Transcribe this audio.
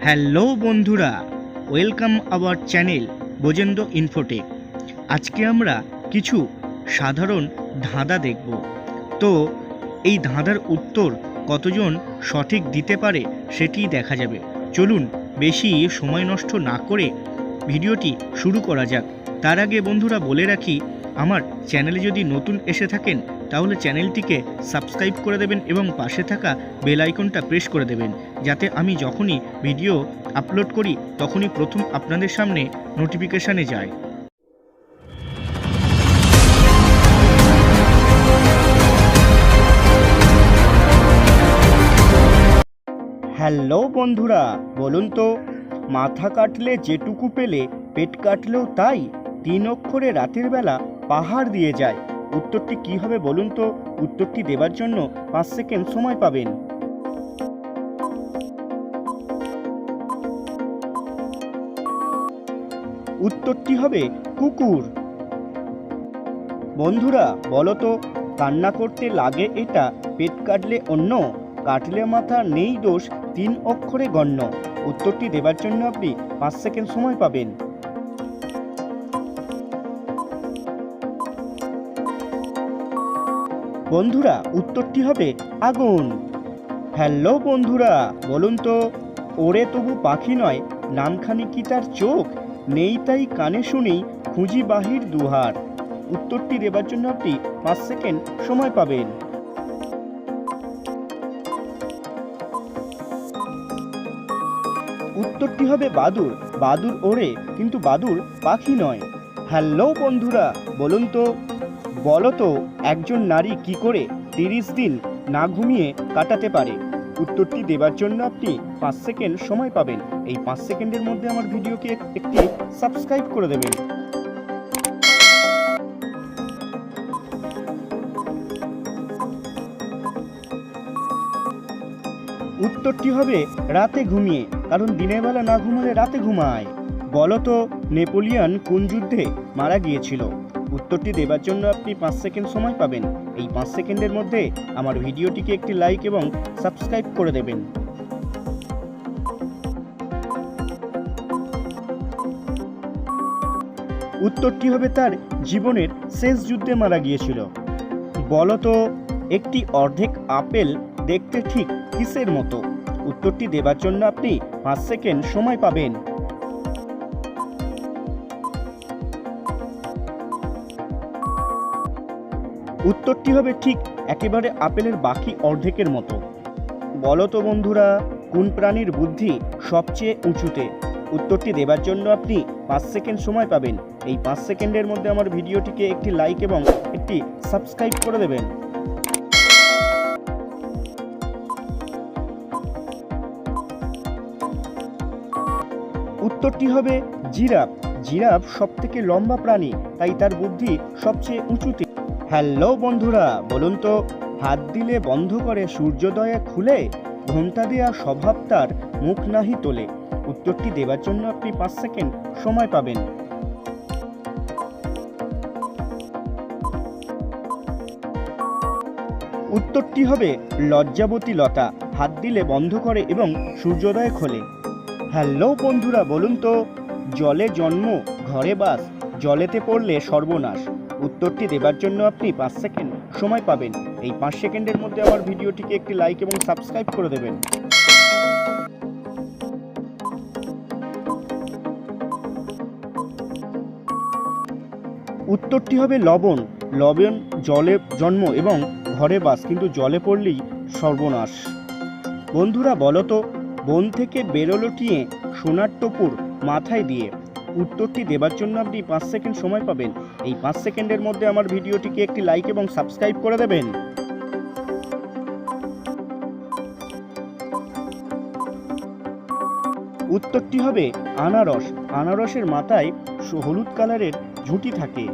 Hello বন্ধুরা, welcome our channel Bojendra Infotech আজকে আমরা কিছু সাধারণ ধাঁধা দেখব। তো, এই ধাঁধার উত্তর কতজন সঠিক দিতে পারে সেটি দেখা যাবে। চলুন বেশি সময় নষ্ট না করে ভিডিওটি শুরু করা যাক। তার আগে বন্ধুরা বলে রাখি, আমার চ্যানেলে যদি নতুন এসে থাকেন তাহলে চ্যানেলটিকে সাবস্ক্রাইব করে দেবেন এবং পাশে থাকা বেল আইকনটা প্রেস করে দেবেন, যাতে আমি যখনই ভিডিও আপলোড করি, তখনই প্রথম আপনাদের সামনে নোটিফিকেশানে যায়। হ্যালো বন্ধুরা, বলুন তো, মাথা কাটলে যেটুকু পেলে, পেট কাটলেও তাই? তিন অক্ষরে রাতের বেলা পাহাড় দিয়ে যায়। উত্তরটি কি হবে বলুন তো? উত্তরটি দেবার জন্য পাঁচ সেকেন্ড সময় পাবেন। উত্তরটি হবে কুকুর। বন্ধুরা, বলো তো, কান্না করতে লাগে এটা, পেট কাটলে অন্য, কাটলে মাথা নেই দোষ, তিন অক্ষরে গণ্য। উত্তরটি দেবার জন্য আপনি পাঁচ সেকেন্ড সময় পাবেন। বন্ধুরা, উত্তরটি হবে আগুন। হ্যালো বন্ধুরা, বলুন তো, ওরে তবু পাখি নয় নামখানি কি তার চোখ? নেই তাই কানে শুনেই খুঁজি বাহির দুহার। উত্তরটি দেবার জন্য আপনি পাঁচ সেকেন্ড সময় পাবেন। উত্তরটি হবে বাদুর। বাদুর ওড়ে কিন্তু বাদুর পাখি নয়। হ্যালো বন্ধুরা, বলুন তো বলো তো, একজন নারী কি করে তিরিশ দিন না ঘুমিয়ে কাটাতে পারে? উত্তরটি দেবার জন্য আপনি পাঁচ সেকেন্ড সময় পাবেন। এই পাঁচ সেকেন্ডের মধ্যে আমার ভিডিওকে একটি সাবস্ক্রাইব করে দেবেন। উত্তরটি হবে, রাতে ঘুমিয়ে, কারণ দিনের বেলা না ঘুমালে রাতে ঘুমায়। বলো তো, নেপোলিয়ন কোন যুদ্ধে মারা গিয়েছিল? উত্তরটি দেবার জন্য আপনি পাঁচ সেকেন্ড সময় পাবেন। এই পাঁচ সেকেন্ডের মধ্যে আমার ভিডিওটিকে একটি লাইক এবং সাবস্ক্রাইব করে দেবেন। উত্তরটি হবে তার জীবনের শেষ যুদ্ধে মারা গিয়েছিল। বলো তো একটি অর্ধেক আপেল দেখতে ঠিক কিসের মতো? উত্তরটি দেবার জন্য আপনি পাঁচ সেকেন্ড সময় পাবেন। উত্তরটি হবে ঠিক একেবারে আপেলের বাকি অর্ধেকের মতো। বলো তো বন্ধুরা, কোন প্রাণীর বুদ্ধি সবচেয়ে উঁচুতে? উত্তরটি দেবার জন্য আপনি পাঁচ সেকেন্ড সময় পাবেন। এই পাঁচ সেকেন্ডের মধ্যে আমার ভিডিওটিকে একটি লাইক এবং একটি সাবস্ক্রাইব করে দেবেন। উত্তরটি হবে জিরাফ। জিরাফ সব থেকে লম্বা প্রাণী, তাই তার বুদ্ধি সবচেয়ে উঁচুতে। হ্যালো বন্ধুরা, বলুন তো, হাত দিলে বন্ধ করে সূর্যোদয়ে খুলে, ঘোমটা দেওয়া স্বভাব তার মুখ নাহি তোলে। উত্তরটি দেবার জন্য আপনি পাঁচ সেকেন্ড সময় পাবেন। উত্তরটি হবে, লজ্জাবতী লতা, হাত দিলে বন্ধ করে এবং সূর্যোদয় খোলে। হ্যালো বন্ধুরা, বলুন তো, জলে জন্ম, ঘরে বাস, জলেতে পড়লে সর্বনাশ। উত্তরটি দেবার জন্য আপনি পাঁচ সেকেন্ড সময় পাবেন। এই পাঁচ সেকেন্ডের মধ্যে আমার ভিডিওটিকে একটি লাইক এবং সাবস্ক্রাইব করে দেবেন। উত্তরটি হবে লবণ। লবণ জলে জন্ম এবং ঘরে বাস, কিন্তু জলে পড়লেই সর্বনাশ। বন্ধুরা বলো তো, বন থেকে বেরোলো টিয়ে সোনার টপুর মাথায় দিয়ে? উত্তরটি দেবার জন্য আপনি পাঁচ সেকেন্ড সময় পাবেন। এই পাঁচ সেকেন্ডের মধ্যে আমার ভিডিওটিকে একটি লাইক এবং সাবস্ক্রাইব করে দেবেন। উত্তরটি হবে আনারস। আনারসের মাথায় হলুদ কালারের ঝুঁটি থাকে।